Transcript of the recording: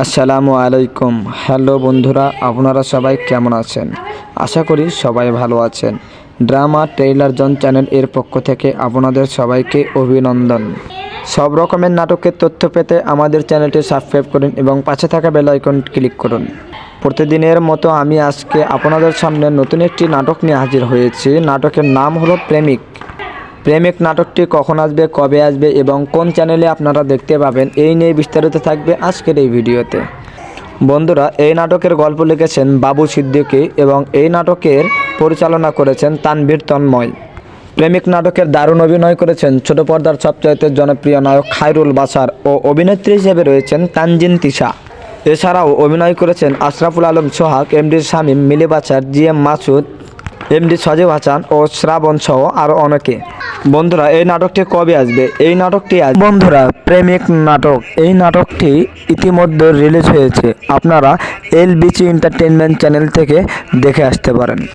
আসসালামু আলাইকুম। হ্যালো বন্ধুরা, আপনারা সবাই কেমন আছেন? আশা করি সবাই ভালো আছেন। ড্রামা ট্রেইলার জন চ্যানেল এর পক্ষ থেকে আপনাদের সবাইকে অভিনন্দন। সব রকমের নাটকের তথ্য পেতে আমাদের চ্যানেলটি সাবস্ক্রাইব করুন এবং পাশে থাকা বেল আইকন ক্লিক করুন। প্রতিদিনের মতো আমি আজকে আপনাদের সামনে নতুন একটি নাটক নিয়ে হাজির হয়েছি। নাটকের নাম হলো প্রেমিক। প্রেমিক নাটকটি কখন আসবে, কবে আসবে এবং কোন চ্যানেলে আপনারা দেখতে পাবেন, এই নিয়ে বিস্তারিত থাকবে আজকের এই ভিডিওতে। বন্ধুরা, এই নাটকের গল্প লিখেছেন বাবু সিদ্দিকী এবং এই নাটকের পরিচালনা করেছেন তানভীর তন্ময়। প্রেমিক নাটকের দারুণ অভিনয় করেছেন ছোট পর্দার সবচাইতে জনপ্রিয় নায়ক খায়রুল বাসার ও অভিনেত্রী হিসেবে রয়েছেন তানজিন তিশা। এছাড়াও অভিনয় করেছেন Ashraful Alam Sohag, MD Shamim Mili Bachar G M Masud, MD Sajib Hasan ও শ্রাবণ সহ আরও অনেকে। বন্ধুরা, এই নাটকটি কবে আসবে? এই নাটকটি বন্ধুরা, প্রেমিক নাটক। এই নাটকটি ইতিমধ্যে রিলিজ হয়েছে। আপনারা এল বিচি এন্টারটেনমেন্ট চ্যানেল থেকে দেখে আসতে পারেন।